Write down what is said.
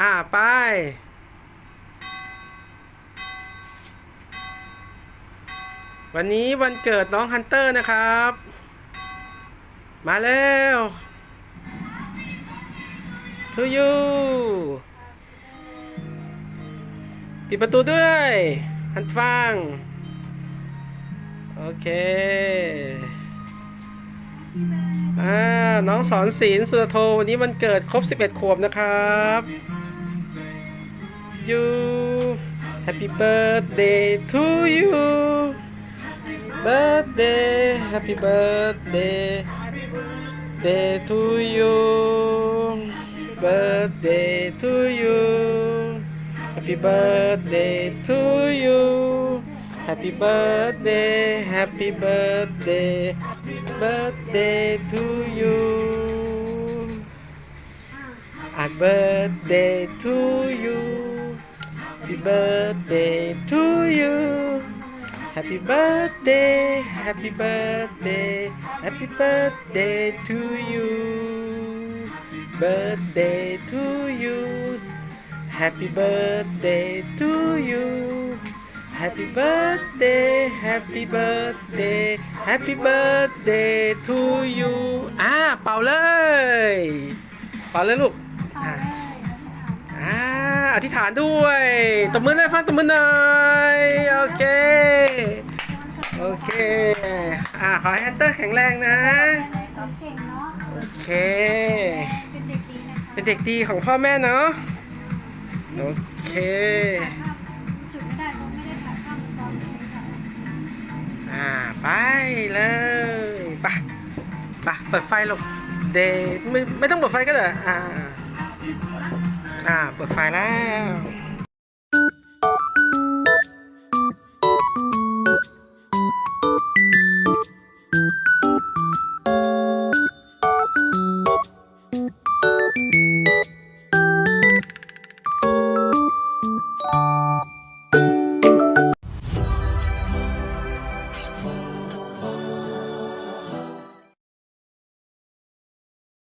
อ่าไป วันนี้วันเกิดน้องฮันเตอร์นะครับ มาแล้ว to you ปิดประตูด้วยฮันฟัง โอเคอ่าน้องสอนศีลสุรโทวันนี้วันเกิดครบ 11 ขวบนะครับ you. Happy birthday to you. Birthday happy birthday. Day to you. Birthday to you. Happy birthday to you. Happy birthday happy birthday. Birthday to you. Happy birthday to you happy birthday to you Happy birthday, happy birthday, happy birthday to you. Birthday to you. Happy birthday to you. Happy birthday, happy birthday, happy birthday to you. อ่าเป่าเลย เป่าเลยลูก อ่า อ่า อธิษฐานด้วยตบมือหน่อยฟังตบมือหน่อยโอเคโอเคอ่าขอให้แฮนเตอร์แข็งแรงนะเก่งเนาะโอเค เป็นเด็กดีนะคะเป็นเด็กดีของพ่อแม่เนาะโอเคจุดไม่ได้ไม่ได้ถ่ายภาพตอนนี้ค่ะอ่าไปเลยไปไปเปิดไฟลูกเดย์ไม่ไม่ต้องเปิดไฟก็ได้อ่า อ่า เปิดไฟแล้วうん。